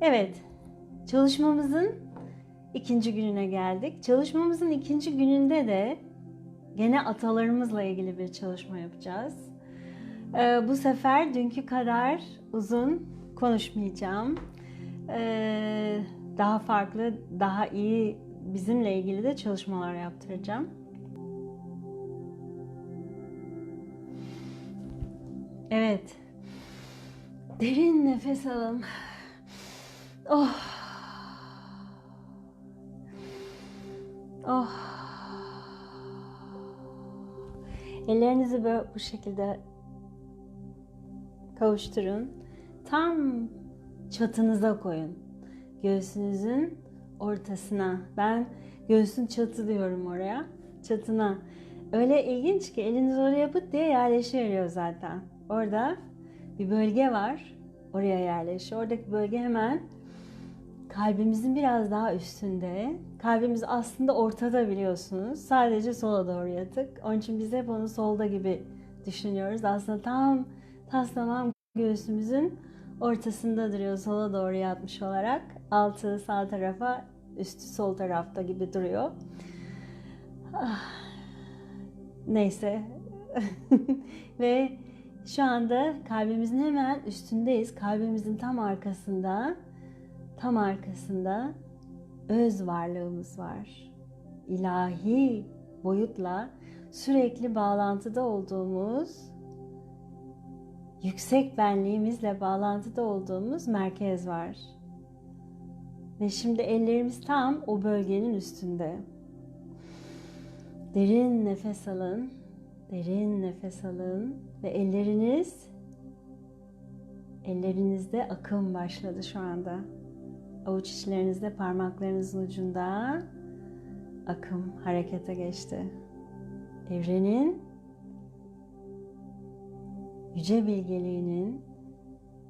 Evet, çalışmamızın ikinci gününe geldik. Çalışmamızın ikinci gününde de gene atalarımızla ilgili bir çalışma yapacağız. Ee, bu sefer dünkü kadar uzun konuşmayacağım. Ee, daha farklı, daha iyi bizimle ilgili de çalışmalar yaptıracağım. Evet. Derin nefes alın. Oh. Oh. Ellerinizi böyle bu şekilde kavuşturun. Tam çatınıza koyun. Göğsünüzün ortasına. Ben göğsün çatı diyorum oraya. Çatına. Öyle ilginç ki eliniz oraya pıt diye yerleşiyor zaten. Orada bir bölge var. Oraya yerleşiyor. Oradaki bölge hemen kalbimizin biraz daha üstünde. Kalbimiz aslında ortada biliyorsunuz. Sadece sola doğru yatık. Onun için biz hep onu solda gibi düşünüyoruz. Aslında tam tas tamam göğsümüzün ortasında duruyor sola doğru yatmış olarak. Altı sağ tarafa, üstü sol tarafta gibi duruyor. Ah. Neyse. Ve şu anda kalbimizin hemen üstündeyiz. Kalbimizin tam arkasında, tam arkasında öz varlığımız var. İlahi boyutla sürekli bağlantıda olduğumuz, yüksek benliğimizle bağlantıda olduğumuz merkez var. Ve şimdi ellerimiz tam o bölgenin üstünde. Derin nefes alın. Derin nefes alın ve elleriniz ellerinizde akım başladı şu anda. Avuç içlerinizde parmaklarınızın ucunda akım harekete geçti. Evrenin yüce bilgeliğinin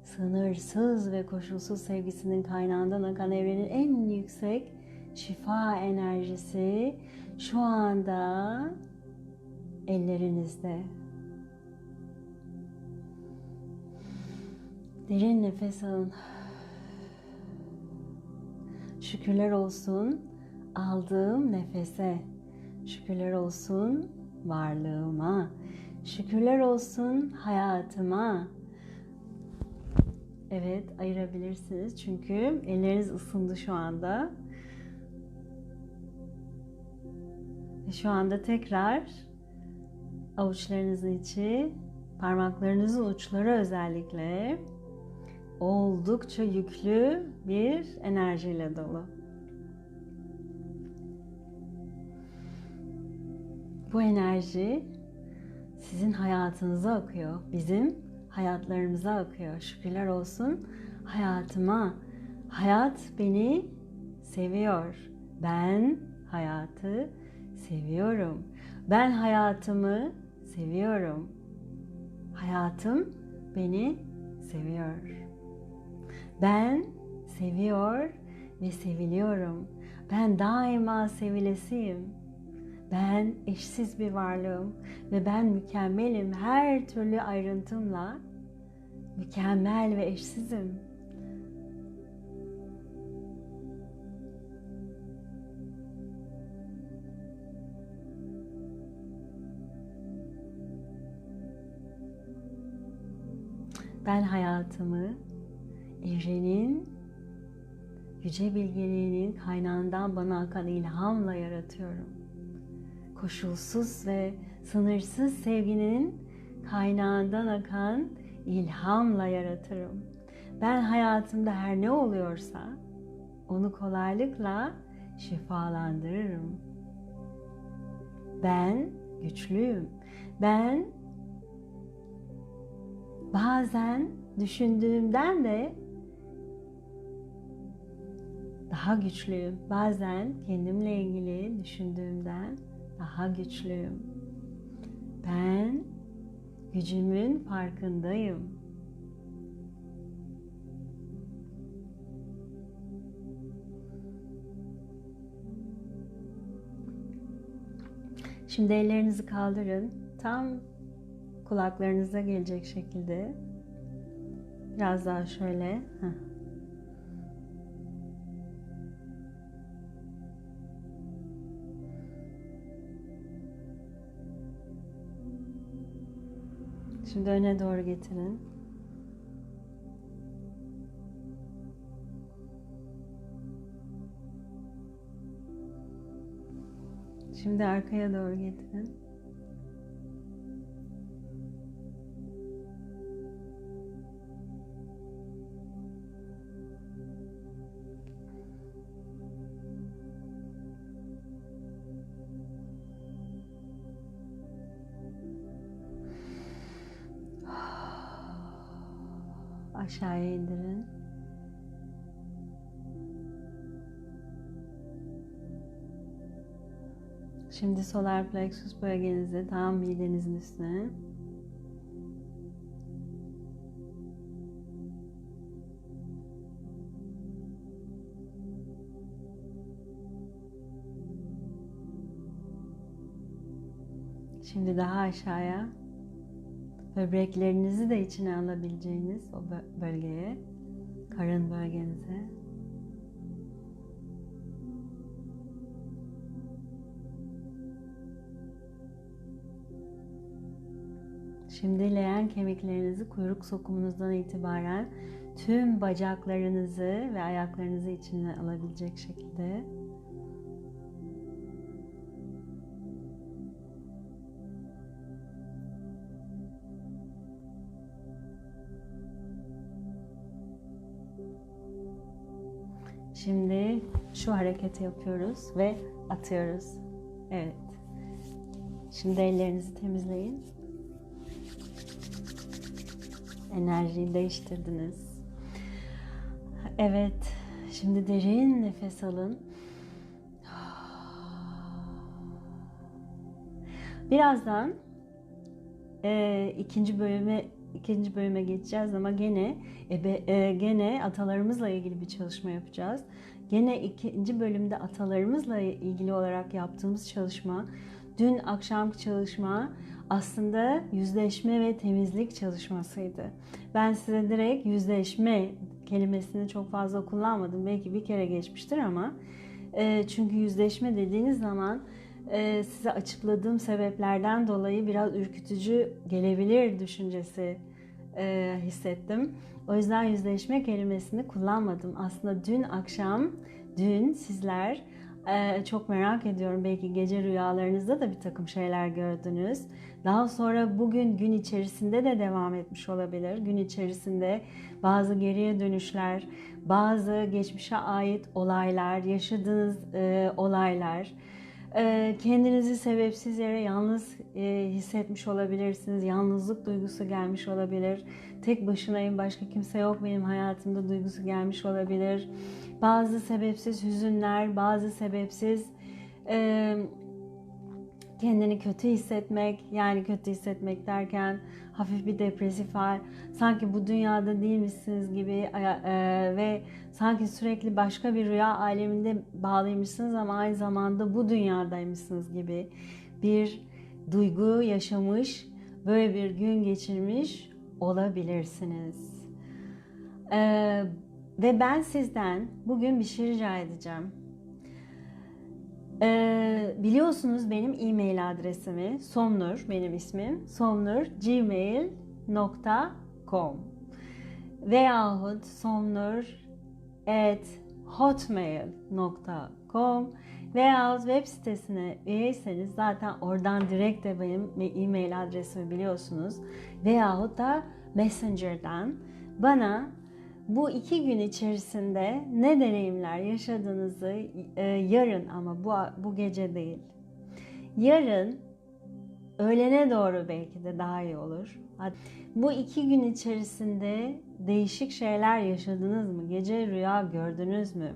sınırsız ve koşulsuz sevgisinin kaynağından akan evrenin en yüksek şifa enerjisi şu anda ellerinizde. Derin nefes alın. Şükürler olsun aldığım nefese. Şükürler olsun varlığıma. Şükürler olsun hayatıma. Evet ayırabilirsiniz çünkü elleriniz ısındı şu anda. Şu anda tekrar avuçlarınızın içi, parmaklarınızın uçları özellikle oldukça yüklü bir enerjiyle dolu. Bu enerji sizin hayatınıza akıyor. Bizim hayatlarımıza akıyor. Şükürler olsun hayatıma. Hayat beni seviyor. Ben hayatı seviyorum. Ben hayatımı seviyorum. Hayatım beni seviyor. Ben seviyor ve seviliyorum. Ben daima sevilesiyim. Ben eşsiz bir varlığım ve ben mükemmelim. Her türlü ayrıntımla mükemmel ve eşsizim. Ben hayatımı evrenin yüce bilgeliğinin kaynağından bana akan ilhamla yaratıyorum. Koşulsuz ve sınırsız sevginin kaynağından akan ilhamla yaratırım. Ben hayatımda her ne oluyorsa onu kolaylıkla şifalandırırım. Ben güçlüyüm. Ben bazen düşündüğümden de daha güçlüyüm. Bazen kendimle ilgili düşündüğümden daha güçlüyüm. Ben gücümün farkındayım. Şimdi ellerinizi kaldırın. Tam kulaklarınıza gelecek şekilde. Biraz daha şöyle. Heh. Şimdi öne doğru getirin. Şimdi arkaya doğru getirin. Aşağıya indirin. Şimdi solar plexus bölgenizi tam midenizin üstüne. Şimdi daha aşağıya böbreklerinizi de içine alabileceğiniz o bölgeye, karın bölgenize. Şimdi leğen kemiklerinizi kuyruk sokumunuzdan itibaren tüm bacaklarınızı ve ayaklarınızı içine alabilecek şekilde Şimdi şu hareketi yapıyoruz ve atıyoruz. Evet. Şimdi ellerinizi temizleyin. Enerjiyi değiştirdiniz. Evet. Şimdi derin nefes alın. Birazdan e, ikinci bölüme ikinci bölüme geçeceğiz ama gene ebe, e, gene atalarımızla ilgili bir çalışma yapacağız. Gene ikinci bölümde atalarımızla ilgili olarak yaptığımız çalışma, dün akşamki çalışma aslında yüzleşme ve temizlik çalışmasıydı. Ben size direkt yüzleşme kelimesini çok fazla kullanmadım. Belki bir kere geçmiştir ama e, çünkü yüzleşme dediğiniz zaman e, size açıkladığım sebeplerden dolayı biraz ürkütücü gelebilir düşüncesi e, hissettim. O yüzden yüzleşme kelimesini kullanmadım. Aslında dün akşam, dün sizler e, çok merak ediyorum. Belki gece rüyalarınızda da bir takım şeyler gördünüz. Daha sonra bugün gün içerisinde de devam etmiş olabilir. Gün içerisinde bazı geriye dönüşler, bazı geçmişe ait olaylar, yaşadığınız e, olaylar, ee, kendinizi sebepsiz yere yalnız e, hissetmiş olabilirsiniz. Yalnızlık duygusu gelmiş olabilir. Tek başınayım, başka kimse yok benim hayatımda duygusu gelmiş olabilir. Bazı sebepsiz hüzünler, bazı sebepsiz e, kendini kötü hissetmek, yani kötü hissetmek derken hafif bir depresif hal, sanki bu dünyada değilmişsiniz gibi e, ve sanki sürekli başka bir rüya aleminde bağlıymışsınız ama aynı zamanda bu dünyadaymışsınız gibi bir duygu yaşamış, böyle bir gün geçirmiş olabilirsiniz. Ee, ve ben sizden bugün bir şey rica edeceğim. Ee, biliyorsunuz benim e-mail adresimi. Somnur benim ismim. Somnur@gmail.com veyahut somnur at hotmail.com veya web sitesine üyeyseniz zaten oradan direkt de benim e-mail adresimi biliyorsunuz. Veyahut da Messenger'dan bana bu iki gün içerisinde ne deneyimler yaşadığınızı e, yarın ama bu, bu gece değil. Yarın öğlene doğru belki de daha iyi olur. Bu iki gün içerisinde değişik şeyler yaşadınız mı? Gece rüya gördünüz mü?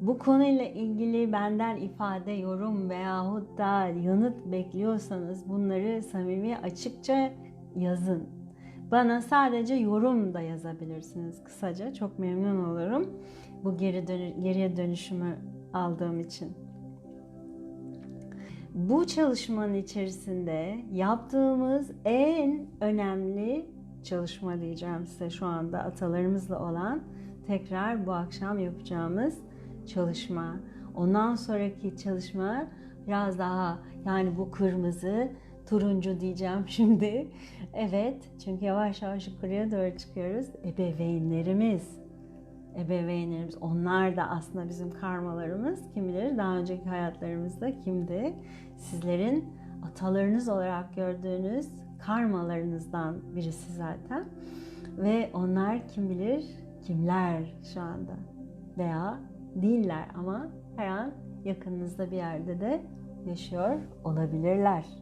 Bu konuyla ilgili benden ifade, yorum veyahut da yanıt bekliyorsanız bunları samimi açıkça yazın. Bana sadece yorum da yazabilirsiniz kısaca. Çok memnun olurum bu geri dön geriye dönüşümü aldığım için. Bu çalışmanın içerisinde yaptığımız en önemli çalışma diyeceğim size şu anda atalarımızla olan tekrar bu akşam yapacağımız çalışma. Ondan sonraki çalışma biraz daha yani bu kırmızı turuncu diyeceğim şimdi. Evet çünkü yavaş yavaş yukarıya doğru çıkıyoruz. Ebeveynlerimiz. Ebeveynlerimiz onlar da aslında bizim karmalarımız. Kim bilir daha önceki hayatlarımızda kimdi? Sizlerin atalarınız olarak gördüğünüz karmalarınızdan birisi zaten. Ve onlar kim bilir kimler şu anda veya değiller ama her an yakınınızda bir yerde de yaşıyor olabilirler.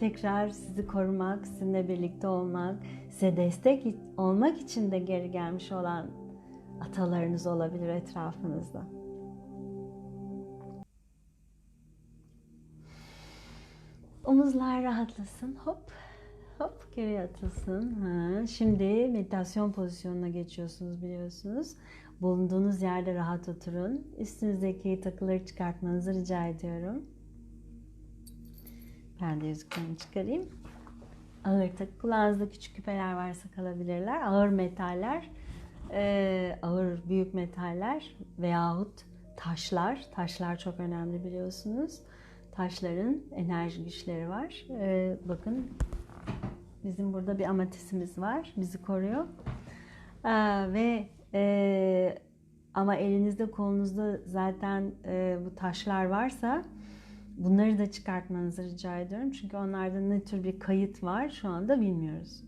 Tekrar sizi korumak, sizinle birlikte olmak, size destek olmak için de geri gelmiş olan atalarınız olabilir etrafınızda. Omuzlar rahatlasın. Hop hop geri atılsın. Ha. Şimdi meditasyon pozisyonuna geçiyorsunuz biliyorsunuz. Bulunduğunuz yerde rahat oturun. Üstünüzdeki takıları çıkartmanızı rica ediyorum. Ben de yüzüklerimi çıkarayım. Ağır takı. Kulağınızda küçük küpeler varsa kalabilirler. Ağır metaller, e, ağır büyük metaller veyahut taşlar. Taşlar çok önemli biliyorsunuz. Taşların enerji güçleri var. E, bakın bizim burada bir amatesimiz var. Bizi koruyor. E, ve e, ama elinizde kolunuzda zaten e, bu taşlar varsa bunları da çıkartmanızı rica ediyorum. Çünkü onlarda ne tür bir kayıt var şu anda bilmiyoruz.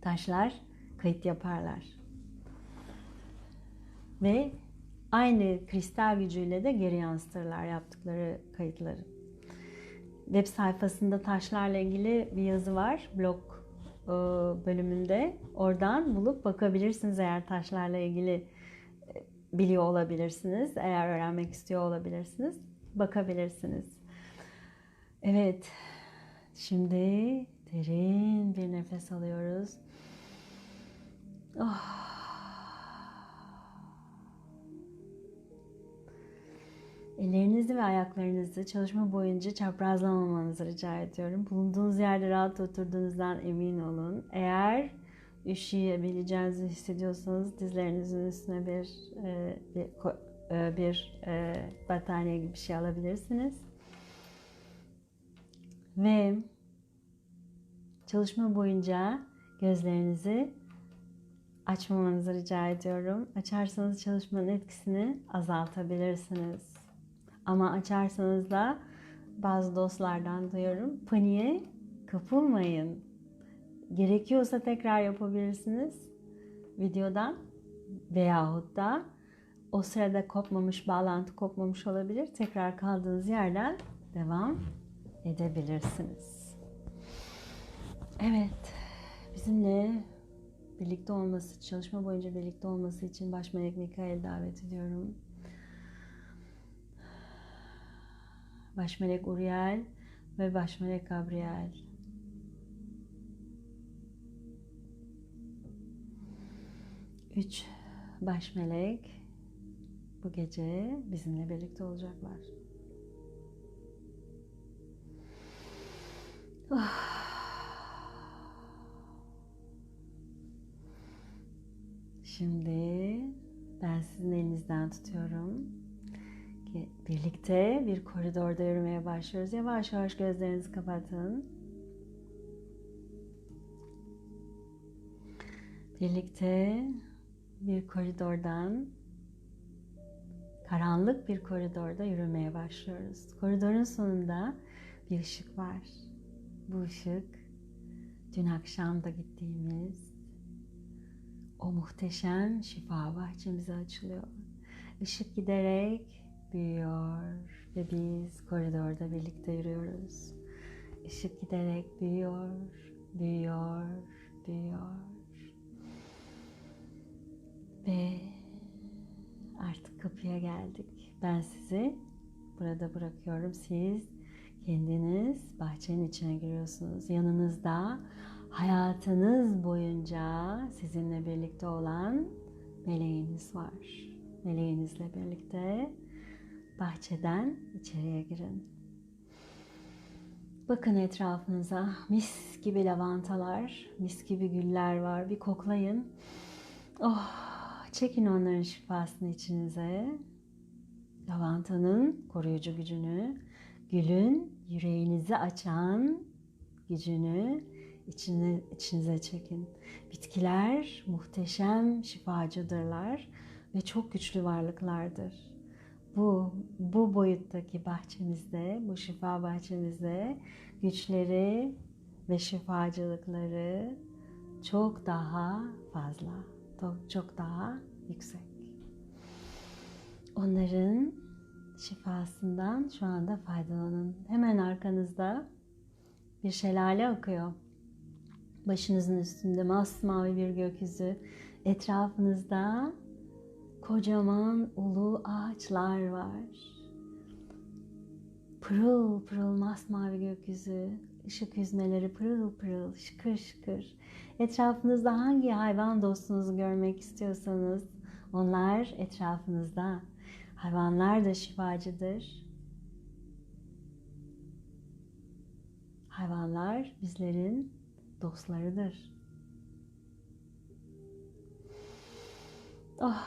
Taşlar kayıt yaparlar. Ve aynı kristal gücüyle de geri yansıtırlar yaptıkları kayıtları. Web sayfasında taşlarla ilgili bir yazı var. Blog e, bölümünde. Oradan bulup bakabilirsiniz eğer taşlarla ilgili e, biliyor olabilirsiniz. Eğer öğrenmek istiyor olabilirsiniz. Bakabilirsiniz. Evet. Şimdi derin bir nefes alıyoruz. Oh. Ellerinizi ve ayaklarınızı çalışma boyunca çaprazlamamanızı rica ediyorum. Bulunduğunuz yerde rahat oturduğunuzdan emin olun. Eğer üşüyebileceğinizi hissediyorsanız dizlerinizin üstüne bir e, bir, bir e, battaniye gibi bir şey alabilirsiniz. Ve çalışma boyunca gözlerinizi açmamanızı rica ediyorum. Açarsanız çalışmanın etkisini azaltabilirsiniz. Ama açarsanız da bazı dostlardan duyuyorum. Paniğe kapılmayın. Gerekiyorsa tekrar yapabilirsiniz videodan veyahut da o sırada kopmamış, bağlantı kopmamış olabilir. Tekrar kaldığınız yerden devam edebilirsiniz. Evet, bizimle birlikte olması, çalışma boyunca birlikte olması için baş melek Mikael davet ediyorum. Baş melek Uriel ve baş melek Gabriel. Üç baş melek bu gece bizimle birlikte olacaklar. Şimdi ben sizin elinizden tutuyorum. Birlikte bir koridorda yürümeye başlıyoruz. Yavaş yavaş gözlerinizi kapatın. Birlikte bir koridordan karanlık bir koridorda yürümeye başlıyoruz. Koridorun sonunda bir ışık var. Bu ışık dün akşam da gittiğimiz o muhteşem şifa bahçemize açılıyor. Işık giderek büyüyor ve biz koridorda birlikte yürüyoruz. Işık giderek büyüyor, büyüyor. Kapıya geldik. Ben sizi burada bırakıyorum. Siz kendiniz bahçenin içine giriyorsunuz. Yanınızda hayatınız boyunca sizinle birlikte olan meleğiniz var. Meleğinizle birlikte bahçeden içeriye girin. Bakın etrafınıza mis gibi lavantalar, mis gibi güller var. Bir koklayın. Oh, çekin onların şifasını içinize. Lavantanın koruyucu gücünü, gülün yüreğinizi açan gücünü içine, içinize çekin. Bitkiler muhteşem şifacıdırlar ve çok güçlü varlıklardır. Bu bu boyuttaki bahçemizde, bu şifa bahçemizde güçleri ve şifacılıkları çok daha fazla, çok, daha yüksek. Onların şifasından şu anda faydalanın. Hemen arkanızda bir şelale akıyor. Başınızın üstünde masmavi bir gökyüzü. Etrafınızda kocaman ulu ağaçlar var. Pırıl pırıl masmavi gökyüzü, ışık yüzmeleri pırıl pırıl, şıkır şıkır. Etrafınızda hangi hayvan dostunuzu görmek istiyorsanız onlar etrafınızda. Hayvanlar da şifacıdır. Hayvanlar bizlerin dostlarıdır. Oh,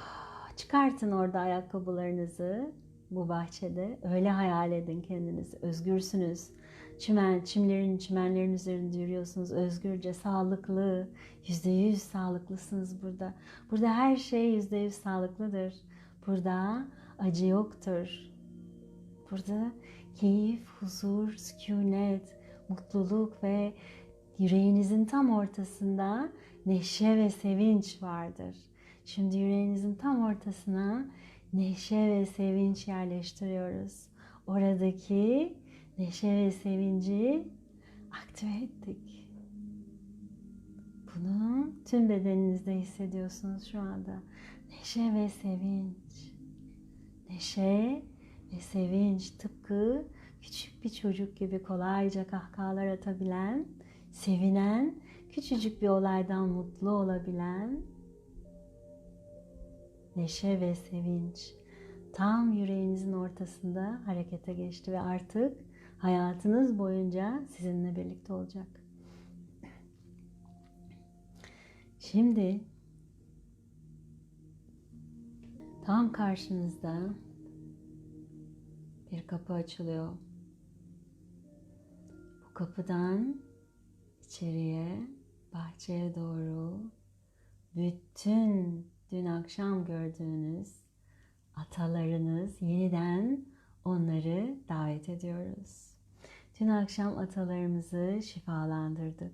çıkartın orada ayakkabılarınızı bu bahçede. Öyle hayal edin kendinizi. Özgürsünüz. Çimen, çimlerin, çimenlerin üzerinde yürüyorsunuz. Özgürce, sağlıklı. Yüzde yüz sağlıklısınız burada. Burada her şey yüzde yüz sağlıklıdır. Burada acı yoktur. Burada keyif, huzur, sükunet, mutluluk ve yüreğinizin tam ortasında neşe ve sevinç vardır. Şimdi yüreğinizin tam ortasına neşe ve sevinç yerleştiriyoruz. Oradaki neşe ve sevinci aktive ettik. Bunu tüm bedeninizde hissediyorsunuz şu anda. Neşe ve sevinç. Neşe ve sevinç tıpkı küçük bir çocuk gibi kolayca kahkahalar atabilen, sevinen, küçücük bir olaydan mutlu olabilen neşe ve sevinç tam yüreğinizin ortasında harekete geçti ve artık hayatınız boyunca sizinle birlikte olacak. Şimdi tam karşınızda bir kapı açılıyor. Bu kapıdan içeriye, bahçeye doğru bütün dün akşam gördüğünüz atalarınız yeniden onları davet ediyoruz. Dün akşam atalarımızı şifalandırdık.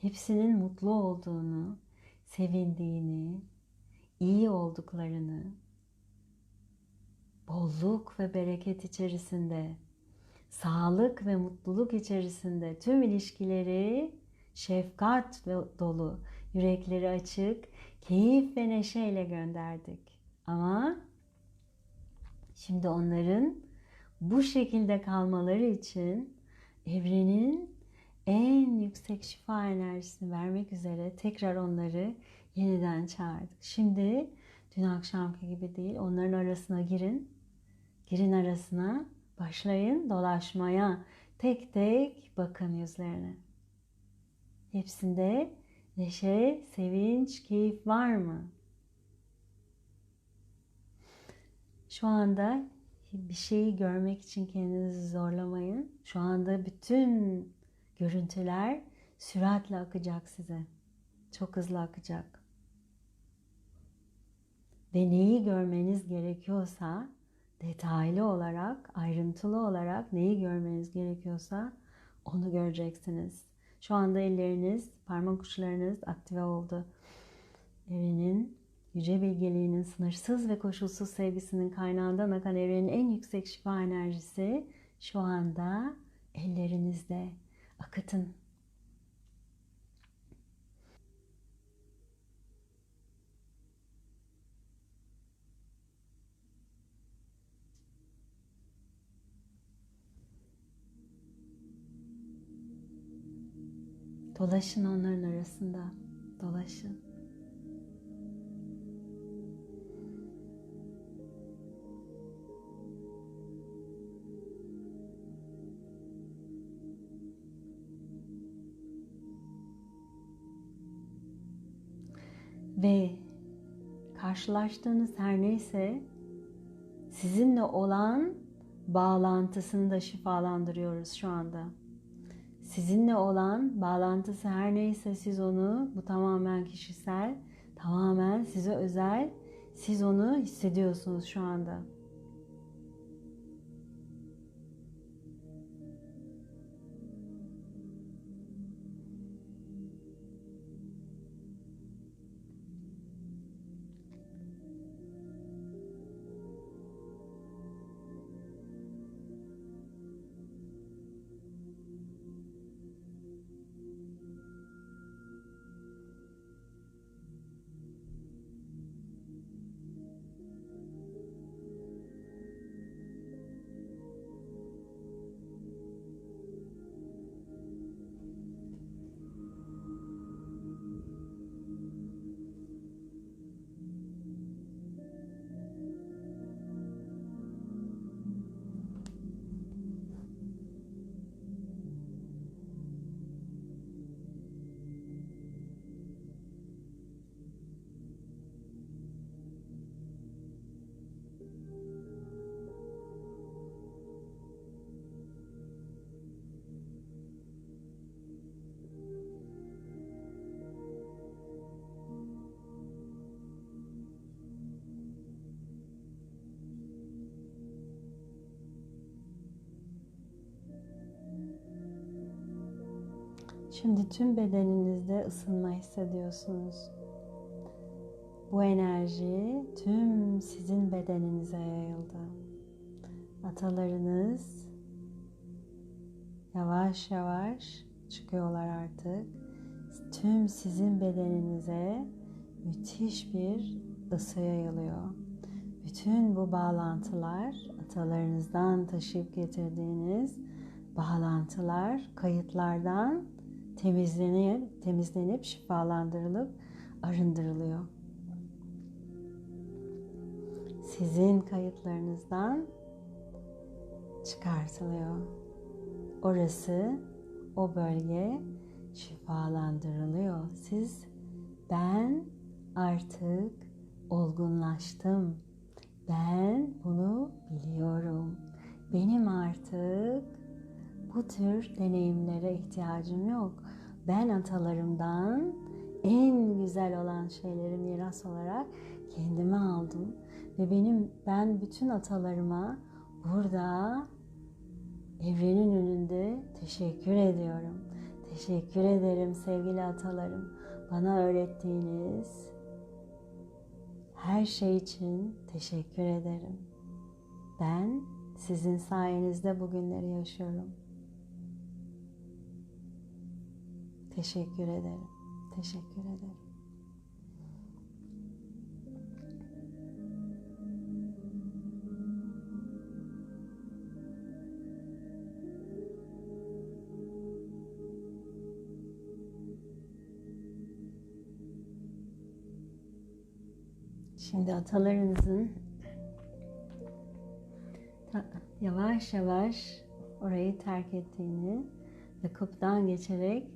Hepsinin mutlu olduğunu, sevindiğini, iyi olduklarını, bolluk ve bereket içerisinde, sağlık ve mutluluk içerisinde tüm ilişkileri şefkat ve dolu, yürekleri açık, keyif ve neşeyle gönderdik. Ama şimdi onların bu şekilde kalmaları için evrenin en yüksek şifa enerjisini vermek üzere tekrar onları yeniden çağırdık. Şimdi dün akşamki gibi değil onların arasına girin. Girin arasına başlayın dolaşmaya. Tek tek bakın yüzlerine. Hepsinde neşe, sevinç, keyif var mı? Şu anda bir şeyi görmek için kendinizi zorlamayın. Şu anda bütün görüntüler süratle akacak size. Çok hızlı akacak. Ve neyi görmeniz gerekiyorsa detaylı olarak, ayrıntılı olarak neyi görmeniz gerekiyorsa onu göreceksiniz. Şu anda elleriniz, parmak uçlarınız aktive oldu. Evrenin yüce bilgeliğinin sınırsız ve koşulsuz sevgisinin kaynağından akan evrenin en yüksek şifa enerjisi şu anda ellerinizde. Akıtın. Dolaşın onların arasında. Dolaşın. Ve karşılaştığınız her neyse sizinle olan bağlantısını da şifalandırıyoruz şu anda. Sizinle olan bağlantısı her neyse siz onu bu tamamen kişisel, tamamen size özel. Siz onu hissediyorsunuz şu anda. Şimdi tüm bedeninizde ısınma hissediyorsunuz. Bu enerji tüm sizin bedeninize yayıldı. Atalarınız yavaş yavaş çıkıyorlar artık. Tüm sizin bedeninize müthiş bir ısı yayılıyor. Bütün bu bağlantılar atalarınızdan taşıyıp getirdiğiniz bağlantılar kayıtlardan temizlenip, temizlenip şifalandırılıp arındırılıyor. Sizin kayıtlarınızdan çıkartılıyor. Orası, o bölge şifalandırılıyor. Siz ben artık olgunlaştım. Ben bunu biliyorum. Benim artık bu tür deneyimlere ihtiyacım yok. Ben atalarımdan en güzel olan şeyleri miras olarak kendime aldım ve benim ben bütün atalarıma burada evrenin önünde teşekkür ediyorum. Teşekkür ederim sevgili atalarım. Bana öğrettiğiniz her şey için teşekkür ederim. Ben sizin sayenizde bugünleri yaşıyorum. Teşekkür ederim. Teşekkür ederim. Şimdi atalarınızın yavaş yavaş orayı terk ettiğini ve kapıdan geçerek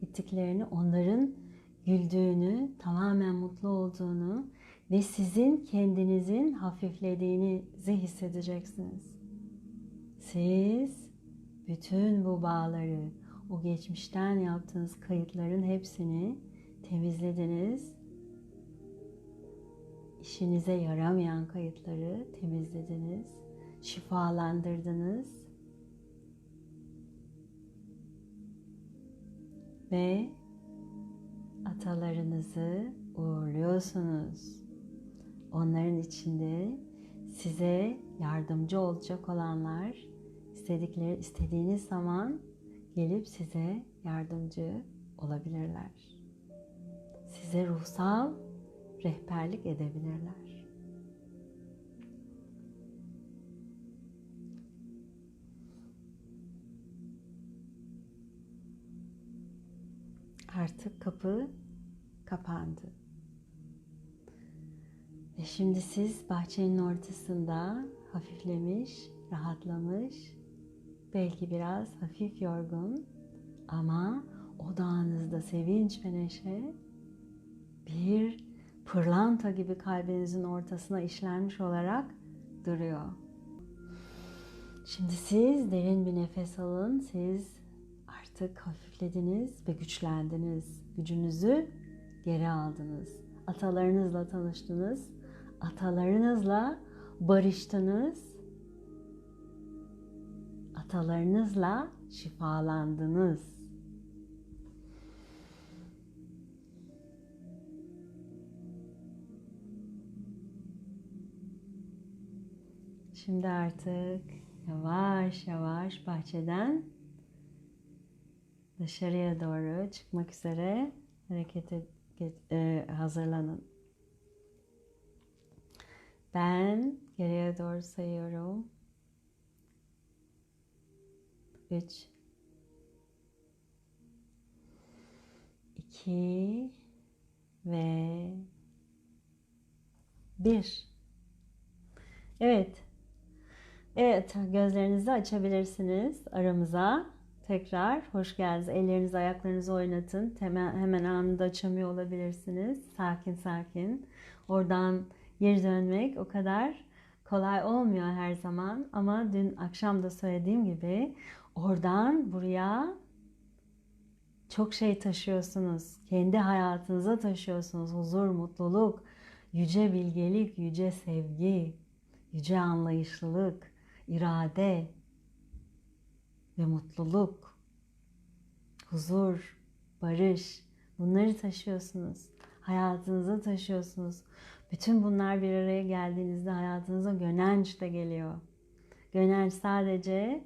gittiklerini, onların güldüğünü, tamamen mutlu olduğunu ve sizin kendinizin hafiflediğinizi hissedeceksiniz. Siz bütün bu bağları, o geçmişten yaptığınız kayıtların hepsini temizlediniz. İşinize yaramayan kayıtları temizlediniz, şifalandırdınız ve atalarınızı uğurluyorsunuz. Onların içinde size yardımcı olacak olanlar istedikleri istediğiniz zaman gelip size yardımcı olabilirler. Size ruhsal rehberlik edebilirler. Artık kapı kapandı. Ve şimdi siz bahçenin ortasında hafiflemiş, rahatlamış, belki biraz hafif yorgun ama odağınızda sevinç ve neşe bir pırlanta gibi kalbinizin ortasına işlenmiş olarak duruyor. Şimdi siz derin bir nefes alın. Siz artık hafiflediniz ve güçlendiniz. Gücünüzü geri aldınız. Atalarınızla tanıştınız. Atalarınızla barıştınız. Atalarınızla şifalandınız. Şimdi artık yavaş yavaş bahçeden dışarıya doğru çıkmak üzere harekete e, hazırlanın. Ben geriye doğru sayıyorum. 3 2 ve 1 Evet. Evet, gözlerinizi açabilirsiniz aramıza. Tekrar hoş geldiniz. Ellerinizi, ayaklarınızı oynatın. Hemen, hemen anında açamıyor olabilirsiniz. Sakin sakin. Oradan geri dönmek o kadar kolay olmuyor her zaman. Ama dün akşam da söylediğim gibi oradan buraya çok şey taşıyorsunuz. Kendi hayatınıza taşıyorsunuz. Huzur, mutluluk, yüce bilgelik, yüce sevgi, yüce anlayışlılık, irade ve mutluluk, huzur, barış bunları taşıyorsunuz. Hayatınıza taşıyorsunuz. Bütün bunlar bir araya geldiğinizde hayatınıza gönenç de geliyor. Gönenç sadece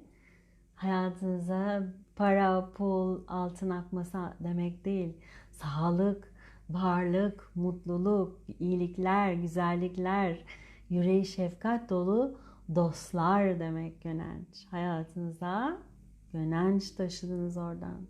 hayatınıza para, pul, altın akması demek değil. Sağlık, varlık, mutluluk, iyilikler, güzellikler, yüreği şefkat dolu dostlar demek gönenç. Hayatınıza gönenç taşıdınız oradan.